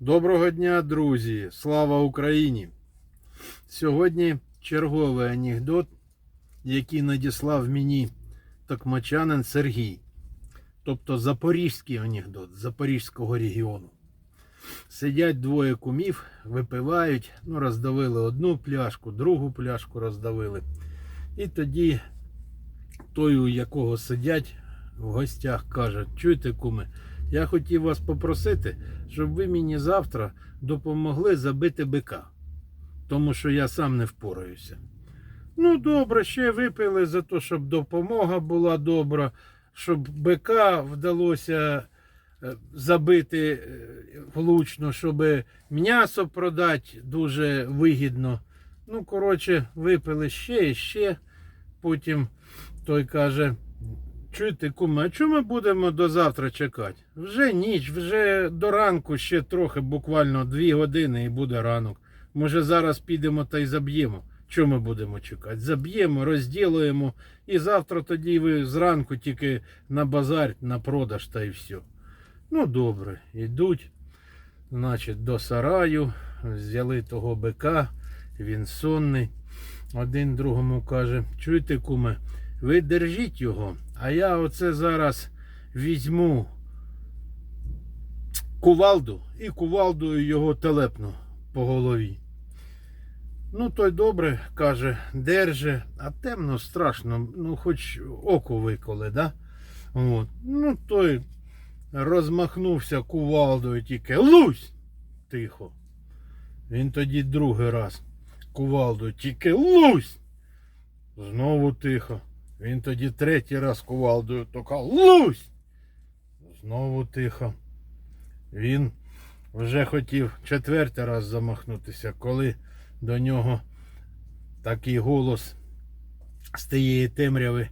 Доброго дня, друзі! Слава Україні! Сьогодні черговий анекдот, який надіслав мені токмачанин Сергій. Тобто запорізький анекдот з Запорізького регіону. Сидять двоє кумів, випивають, ну, роздавили одну пляшку, другу пляшку роздавили. І тоді той, у якого сидять в гостях, каже: чуєте, куми, я хотів вас попросити, щоб ви мені завтра допомогли забити бика, тому що я сам не впораюся. Ну, добре, ще випили за те, щоб допомога була добра, щоб бика вдалося е, забити е, влучно, щоб м'ясо продати дуже вигідно. Ну, коротше, випили ще і ще. Потім той каже: Чуєте, куме, а чому ми будемо до завтра чекати? Вже ніч, вже до ранку ще трохи, буквально дві години і буде ранок. Може зараз підемо та й заб'ємо. Чому ми будемо чекати? Заб'ємо, розділуємо, і завтра тоді ви зранку тільки на базар, на продаж та й все. Ну, добре, йдуть, значить, до сараю, взяли того бика, він сонний. Один другому каже: чуєте, куме, ви держіть його, а я оце зараз візьму кувалду і кувалдою його телепну по голові. Ну, той добре каже, держи, а темно страшно, ну хоч око виколи, да? От. Ну, той розмахнувся кувалдою тільки Лусь! Тихо. Він тоді другий раз кувалдою тільки Лусь! Знову тихо. Він тоді третій раз кувалдою тока Лусь! Знову тихо. Він вже хотів четвертий раз замахнутися, коли до нього такий голос з тієї темряви.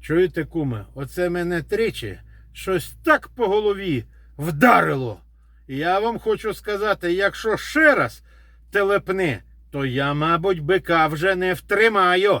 Чуєте, куме, оце мене тричі щось так по голові вдарило. Я вам хочу сказати, якщо ще раз телепне, то я, мабуть, бика вже не втримаю.